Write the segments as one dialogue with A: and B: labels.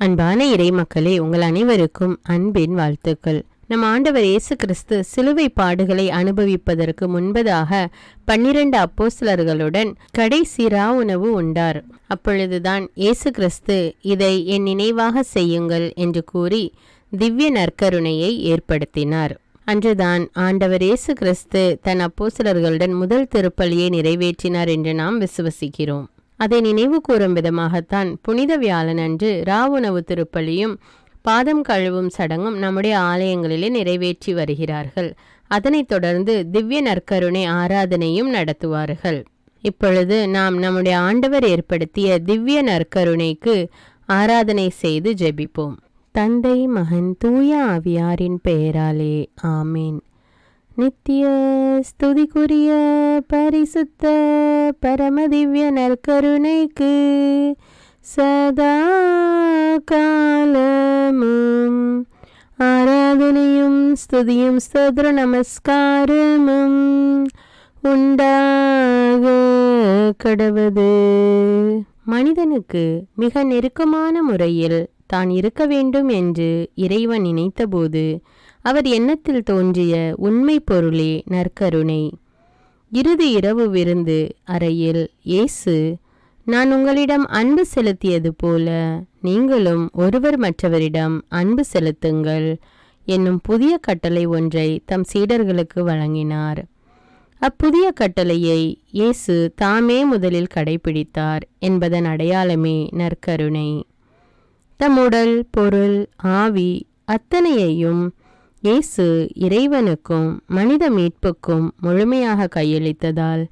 A: அன்பான இறை மக்களே உங்கள் அனைவருக்கும் அன்பின் வாழ்த்துக்கள். நம் ஆண்டவர் இயேசு கிறிஸ்து சிலுவை பாடுகளை அனுபவிப்பதற்கு முன்பதாக பன்னிரண்டு அப்போசலர்களுடன் கடைசி ரா உணவு உண்டார். அப்பொழுதுதான் இயேசு கிறிஸ்து இதை என் நினைவாக செய்யுங்கள் என்று கூறி திவ்ய நற்கருணையை ஏற்படுத்தினார். அன்றுதான் ஆண்டவர் இயேசு கிறிஸ்து தன் அப்போசலர்களுடன் முதல் திருப்பலியை நிறைவேற்றினார் என்று நாம் விசுவசிக்கிறோம். அதை நினைவு கூறும் விதமாகத்தான் புனித வியாழன் அன்று ராவுணவு திருப்பலியும் பாதம் கழுவும் சடங்கும் நம்முடைய ஆலயங்களிலே நிறைவேற்றி வருகிறார்கள். அதனைத் தொடர்ந்து திவ்ய நற்கருணை ஆராதனையும் நடத்துவார்கள். இப்பொழுது நாம் நம்முடைய ஆண்டவர் ஏற்படுத்திய திவ்ய நற்கருணைக்கு ஆராதனை செய்து ஜெபிப்போம். தந்தை மகன் தூய ஆவியாரின் பெயராலே. ஆமேன். நித்திய ஸ்துதிக்குரிய பரிசுத்த பரமதிவ்ய நற்கருணைக்கு சதா காலமும் ஆராதனையும் ஸ்துதியும் ஸ்தோத்திர நமஸ்காரமும் உண்டாக கடவது மனிதனுக்கு மிக நெருக்கமான முறையில் தான் இருக்க வேண்டும் என்று இறைவன் நினைத்தபோது அவர் எண்ணத்தில் தோன்றிய உண்மை பொருளே நற்கருணை. இறுதி இரவு விருந்து அறையில் இயேசு நான் உங்களிடம் அன்பு செலுத்தியது போல நீங்களும் ஒருவர் மற்றவரிடம் அன்பு செலுத்துங்கள் என்னும் புதிய கட்டளை ஒன்றை தம் சீடர்களுக்கு வழங்கினார். அப்புதிய கட்டளையை இயேசு தாமே முதலில் கடைபிடித்தார் என்பதன் அடையாளமே நற்கருணை. தம் உடல் பொருள் ஆவி அத்தனையையும் இயேசு இறைவனுக்கும் மனித மீட்புக்கும் முழுமையாக கையளித்ததால்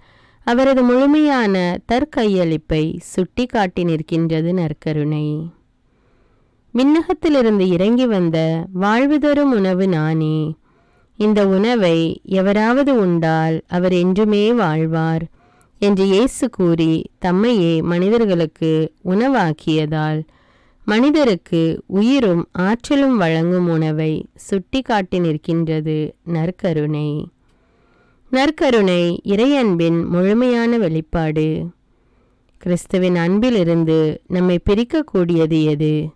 A: அவரது முழுமையான தற்கையளிப்பை சுட்டி காட்டி நிற்கின்றது நற்கருணை. விண்ணகத்திலிருந்து இறங்கி வந்த வாழ்வு தரும் உணவு நானே. இந்த உணவை எவராவது உண்டால் அவர் என்றுமே வாழ்வார் என்று இயேசு கூறி தம்மையே மனிதர்களுக்கு உணவாக்கியதால் மனிதருக்கு உயிரும் ஆற்றலும் வழங்கும் உணவை சுட்டி காட்டி நிற்கின்றது நற்கருணை. நற்கருணை இறையன்பின் முழுமையான வெளிப்பாடு. கிறிஸ்துவின் அன்பிலிருந்து நம்மை பிரிக்கக்கூடியது எது?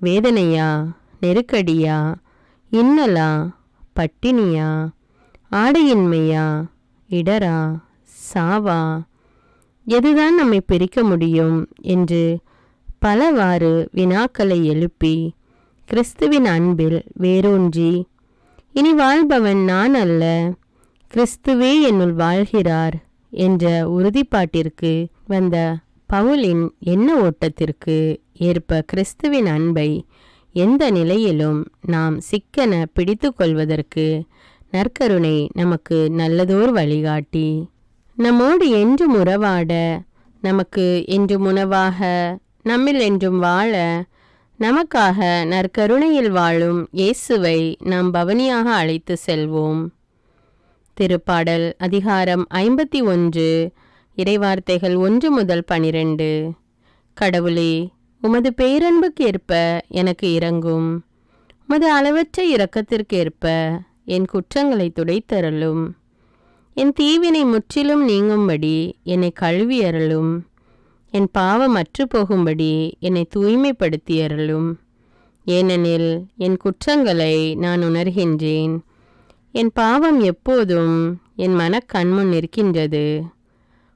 A: வேதனையா? நெருக்கடியா? இன்னலா? பட்டினியா? ஆடையின்மையா? இடரா? சாவா? எதுதான் நம்மை பிரிக்க முடியும் என்று பலவாறு வினாக்களை எழுப்பி கிறிஸ்துவின் அன்பில் வேரூன்றி இனி வாழ்பவன் நான் அல்ல கிறிஸ்துவே என்னுள் வாழ்கிறார் என்ற உறுதிப்பாட்டிற்கு வந்த பவுலின் எண்ண ஓட்டத்திற்கு ஏற்ப கிறிஸ்துவின் அன்பை எந்த நிலையிலும் நாம் சிக்கன பிடித்து கொள்வதற்கு நற்கருணை நமக்கு நல்லதோர் வழிகாட்டி. நம்மோடு என்றும் உறவாட நமக்கு என்றும் உணவாக நம்மில் என்றும் வாழ நமக்காக நற்கருணையில் வாழும் இயேசுவை நாம் பவனியாக அழைத்து செல்வோம். திருப்பாடல் அதிகாரம் ஐம்பத்தி ஒன்று இறைவார்த்தைகள் ஒன்று முதல் பனிரெண்டு. கடவுளே உமது பேரன்புக்கேற்ப எனக்கு இறங்கும் உமது அளவற்ற இரக்கத்திற்கேற்ப என் குற்றங்களை துடைத்தரலும் என் தீவினை முற்றிலும் நீங்கும்படி என்னை கழுவியறலும் என் பாவம் அற்று போகும்படி என்னை தூய்மைப்படுத்தியறலும் ஏனெனில் என் குற்றங்களை நான் உணர்கின்றேன். என் பாவம் எப்போதும் என் மனக்கண்முன் நிற்கின்றது.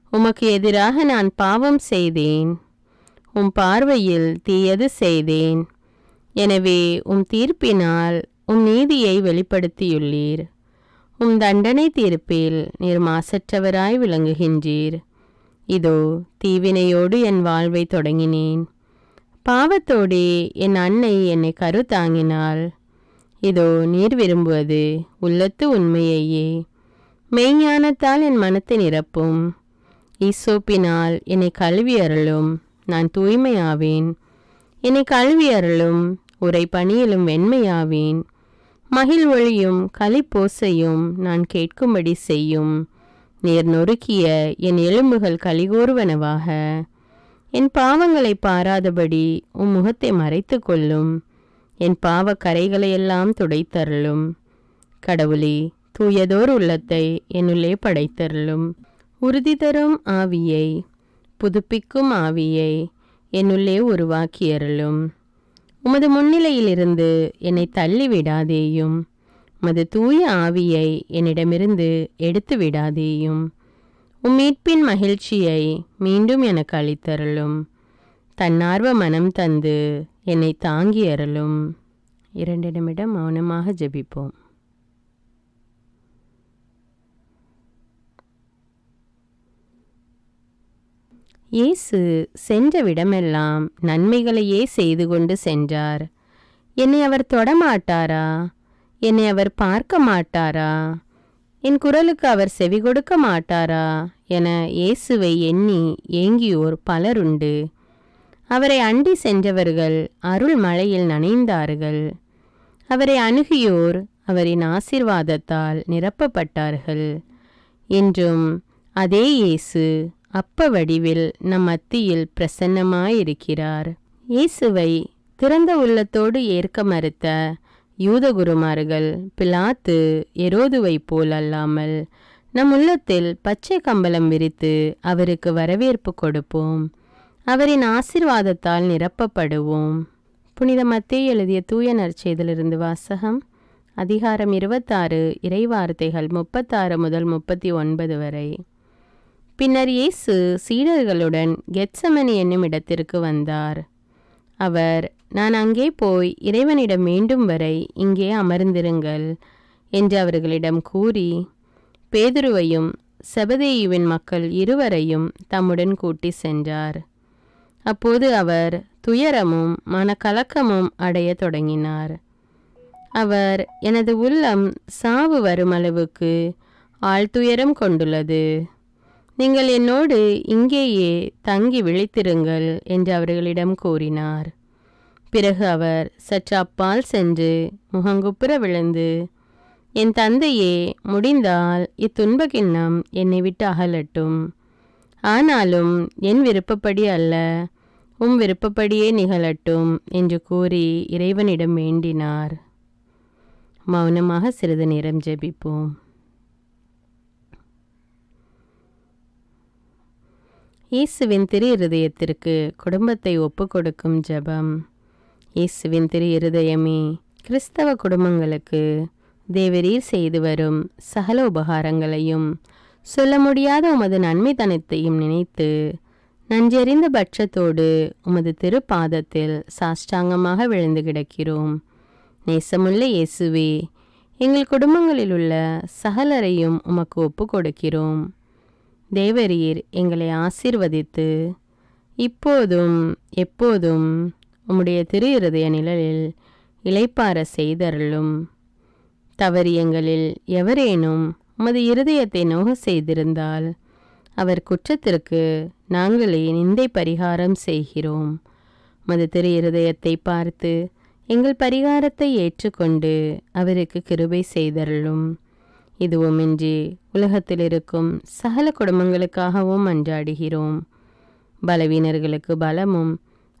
A: உமக்கு எதிராக நான் பாவம் செய்தேன். உம் பார்வையில் தீயது செய்தேன். எனவே உம் தீர்ப்பினால் உம் நீதியை வெளிப்படுத்தியுள்ளீர். உம் தண்டனை தீர்ப்பில் நீர் மாசற்றவராய் விளங்குகின்றீர். இதோ தீவினையோடு என் வாழ்வை தொடங்கினேன். பாவத்தோடே என் அன்னை என்னை கருத்தாங்கினாள். இதோ நீர் விரும்புவது உள்ளத்து உண்மையையே. மெய்ஞானத்தால் என் மனத்தை நிரப்பும். ஈசோப்பினால் என்னை கல்வி அருளும். நான் தூய்மையாவேன். என்னை கல்வி அருளும். உரை பணியிலும் வெண்மையாவேன். மகிழ் ஒளியும் களிப்போசையும் நான் கேட்கும்படி செய்யும். நீர் நொறுக்கிய என் எலும்புகள் கலிகூறுவனவாக என் பாவங்களை பாராதபடி உம் முகத்தை மறைத்து கொள்ளும். என் பாவ கரைகளையெல்லாம் துடைத்தருளும். கடவுளே தூயதோர் உள்ளத்தை என்னுள்ளே படைத்தருளும். உறுதி தரும் ஆவியை புதுப்பிக்கும் ஆவியை என்னுள்ளே உருவாக்கியருளும். உமது முன்னிலையிலிருந்து என்னை தள்ளிவிடாதேயும். உமது தூய ஆவியை என்னிடமிருந்து எடுத்து விடாதேயும். உம் மீட்பின் மகிழ்ச்சியை மீண்டும் எனக்கு அளித்தருளும். தன்னார்வ மனம் தந்து என்னை தாங்கி அருளும் இரண்டு நிமிடம் மௌனமாக ஜெபிப்போம். இயேசு சென்ற விடமெல்லாம் நன்மைகளையே செய்து கொண்டு சென்றார். என்னை அவர் தொடமாட்டாரா? என்னை அவர் பார்க்க மாட்டாரா? என் குரலுக்கு அவர் செவி கொடுக்க மாட்டாரா? என இயேசுவை எண்ணி ஏங்கியோர் பலருண்டு. அவரை அண்டி சென்றவர்கள் அருள் மழையில் நனைந்தார்கள். அவரை அணுகியோர் அவரின் ஆசிர்வாதத்தால் நிரப்பப்பட்டார்கள். என்றும் அதே இயேசு அப்ப வடிவில் நம் மத்தியில் பிரசன்னமாயிருக்கிறார். இயேசுவை திறந்த உள்ளத்தோடு ஏற்க மறுத்த யூதகுருமார்கள் பிலாத்து எரோதுவை போல் அல்லாமல் நம் உள்ளத்தில் பச்சை கம்பளம் விரித்து அவருக்கு வரவேற்பு கொடுப்போம். அவரின் ஆசிர்வாதத்தால் நிரப்பப்படுவோம். புனித மத்தே எழுதிய தூய நற்செய்திலிருந்து வாசகம் அதிகாரம் இருபத்தாறு இறைவார்த்தைகள் முப்பத்தாறு முதல் முப்பத்தி ஒன்பது வரை. பின்னர் இயேசு சீடர்களுடன் கெத்சமனி என்னும் இடத்திற்கு வந்தார். அவர் நான் அங்கே போய் இறைவனிடம் மீண்டும் வரை இங்கே அமர்ந்திருங்கள் என்று அவர்களிடம் கூறி பேதுருவையும் செபதேயுவின் மக்கள் இருவரையும் தம்முடன் கூட்டி சென்றார். அப்போது அவர் துயரமும் மனக்கலக்கமும் அடைய தொடங்கினார். அவர் எனது உள்ளம் சாவு வரும் அளவுக்கு ஆழ்துயரம் கொண்டுள்ளது. நீங்கள் என்னோடு இங்கேயே தங்கி விழித்திருங்கள் என்று அவர்களிடம் கூறினார். பிறகு அவர் சற்று அப்பால் சென்று முகங்குப்புற விழுந்து என் தந்தையே முடிந்தால் இத்துன்ப கிண்ணம் என்னை விட்டு அகலட்டும். ஆனாலும் என் விருப்பப்படி அல்ல உம் விருப்பப்படியே நிகழட்டும் என்று கூறி இறைவனிடம் வேண்டினார். மௌனமாக சிறிது நேரம் ஜெபிப்போம். இயேசுவின் திரு இருதயத்திற்கு குடும்பத்தை ஒப்புக்கொடுக்கும் ஜெபம். இயேசுவின் திரு இருதயமே கிறிஸ்தவ குடும்பங்களுக்கு தேவரீர் செய்து வரும் சகல உபகாரங்களையும் சொல்ல முடியாத உமது நன்மை தனத்தையும் நினைத்து நஞ்செறிந்த பட்சத்தோடு உமது திருப்பாதத்தில் சாஷ்டாங்கமாக விழுந்து கிடக்கிறோம். நேசமுள்ள இயேசுவே எங்கள் குடும்பங்களில் உள்ள சகலரையும் உமக்கு ஒப்பு கொடுக்கிறோம். தேவரீர் எங்களை ஆசிர்வதித்து இப்போதும் எப்போதும் உம்முடைய திரு இருதய நிழலில் இளைப்பாற செய்தருளும். தவறு எங்களில் எவரேனும் உமது இருதயத்தை நோக செய்திருந்தால் அவர் குற்றத்திற்கு நாங்களே நிந்தை பரிகாரம் செய்கிறோம். உமது திரு இருதயத்தை பார்த்து எங்கள் பரிகாரத்தை ஏற்றுக்கொண்டு அவருக்கு கிருபை செய்தருளும். இதுவுமின்றி உலகத்தில் இருக்கும் சகல குடும்பங்களுக்காகவும் அன்றாடுகிறோம். பலவீனர்களுக்கு பலமும்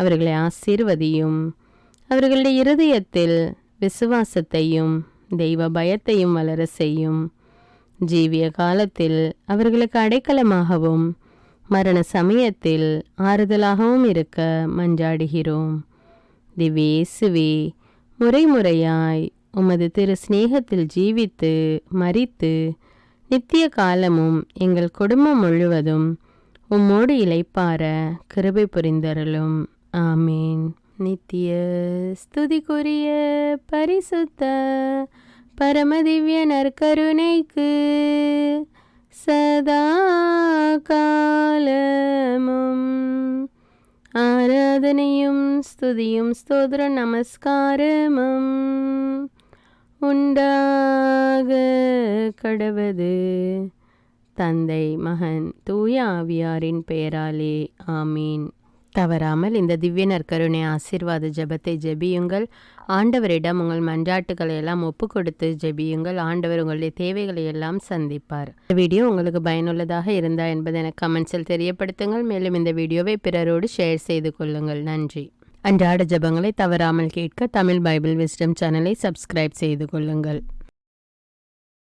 A: அவர்களை ஆசீர்வதியும். அவர்களுடைய இருதயத்தில் விசுவாசத்தையும் தெய்வ பயத்தையும் வளர செய்யும். ஜீவிய காலத்தில் அவர்களுக்கு அடைக்கலமாகவும் மரண சமயத்தில் ஆறுதலாகவும் இருக்க மஞ்சாடுகிறோம் திவ்யேசுவே முறை முறையாய் உமது திரு சிநேகத்தில் ஜீவித்து மறித்து நித்திய காலமும் எங்கள் குடும்பம் முழுவதும் உம்மோடு இளைப்பார கிருபை புரிந்தருளும். ஆமீன். நித்திய ஸ்துதிக்குரிய பரிசுத்த பரமதிவ்ய நற்கருணைக்கு சதா காலமும் ஆராதனையும் ஸ்துதியும் ஸ்தோத்திர நமஸ்காரமும் உண்டாக கடவது. தந்தை மகன் தூய ஆவியாரின் பெயராலே. ஆமீன். தவறாமல் இந்த திவ்ய நற்கருணை ஆசீர்வாத ஜெபத்தை ஜெபியுங்கள். ஆண்டவரிடம் உங்கள் மன்றாட்டுகளை எல்லாம் ஒப்பு கொடுத்து ஜெபியுங்கள். ஆண்டவர் உங்களுடைய தேவைகளை எல்லாம் சந்திப்பார். இந்த வீடியோ உங்களுக்கு பயனுள்ளதாக இருந்தா என்பதை எனக்கு கமெண்ட்ஸில் தெரியப்படுத்துங்கள். மேலும் இந்த வீடியோவை பிறரோடு ஷேர் செய்து கொள்ளுங்கள். நன்றி. அன்றாட ஜெபங்களை தவறாமல் கேட்க தமிழ் பைபிள் விஸ்டம் சேனலை சப்ஸ்கிரைப் செய்து கொள்ளுங்கள்.